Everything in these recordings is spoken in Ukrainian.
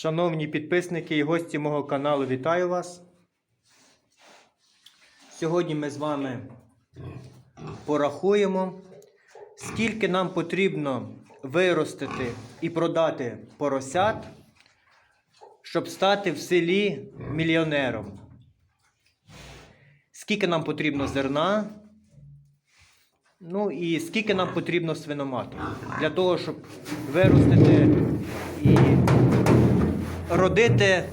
Шановні підписники і гості мого каналу, вітаю вас. Сьогодні ми з вами порахуємо, скільки нам потрібно виростити і продати поросят, щоб стати в селі мільйонером. Скільки нам потрібно зерна, ну і скільки нам потрібно свиноматок для того, щоб виростити і родити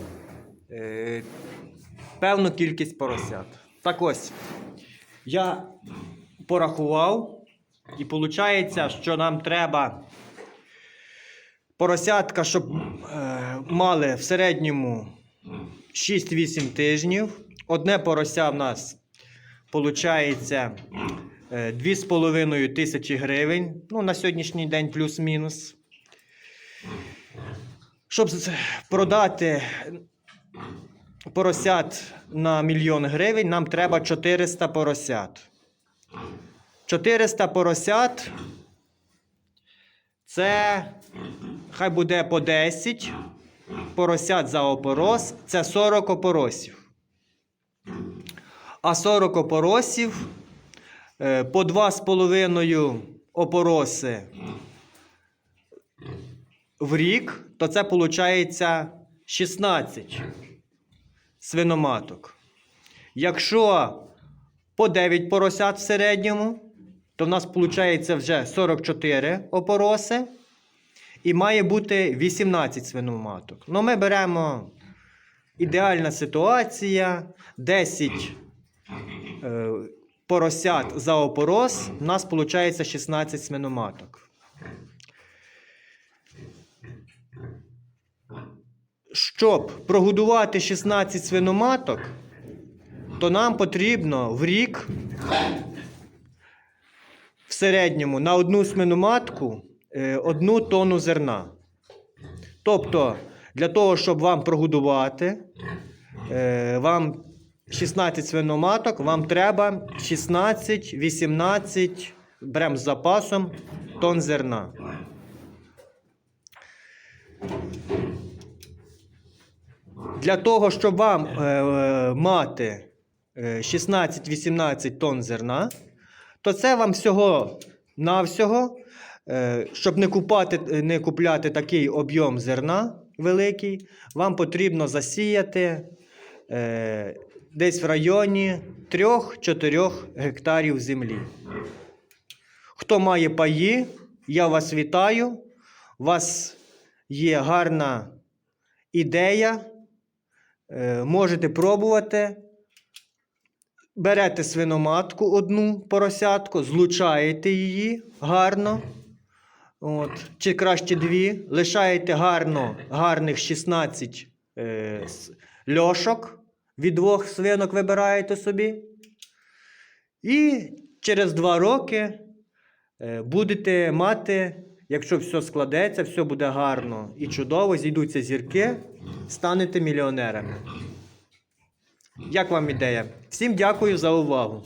е, певну кількість поросят. Так ось, я порахував, і виходить, що нам треба поросятка, щоб е, мали в середньому 6-8 тижнів. Одне порося в нас виходить 2,5 тисячі гривень. Ну, на сьогоднішній день плюс-мінус. Щоб продати поросят на мільйон гривень, нам треба 400 поросят. 400 поросят. Це хай буде по 10 поросят за опорос. Це 40 опоросів. А 40 опоросів е, по 2,5 опороси в рік, то це виходить 16 свиноматок. Якщо по 9 поросят в середньому, то в нас виходить вже 44 опороси. І має бути 18 свиноматок. Ну, ми беремо ідеальна ситуація: 10 е, поросят за опорос, у нас виходить 16 свиноматок. Щоб прогодувати 16 свиноматок, то нам потрібно в рік в середньому на одну свиноматку е, одну тонну зерна. Тобто, для того, щоб вам прогодувати, е, вам 16 свиноматок, вам треба 16-18, беремо з запасом тонн зерна. Для того, щоб вам е, е, мати е, 16-18 тонн зерна, то це вам всього навсього, е, щоб не, купати, не купляти такий об'єм зерна великий, вам потрібно засіяти е, десь в районі 3-4 гектарів землі. Хто має паї, я вас вітаю. У вас є гарна ідея. Е, можете пробувати. Берете свиноматку одну поросятку, злучаєте її гарно. От, чи краще дві. Лишаєте гарно, гарних 16 е, льошок. Від двох свинок вибираєте собі. І через два роки е, будете мати, якщо все складеться, все буде гарно і чудово, зійдуться зірки, станете мільйонерами. Як вам ідея? Всім дякую за увагу.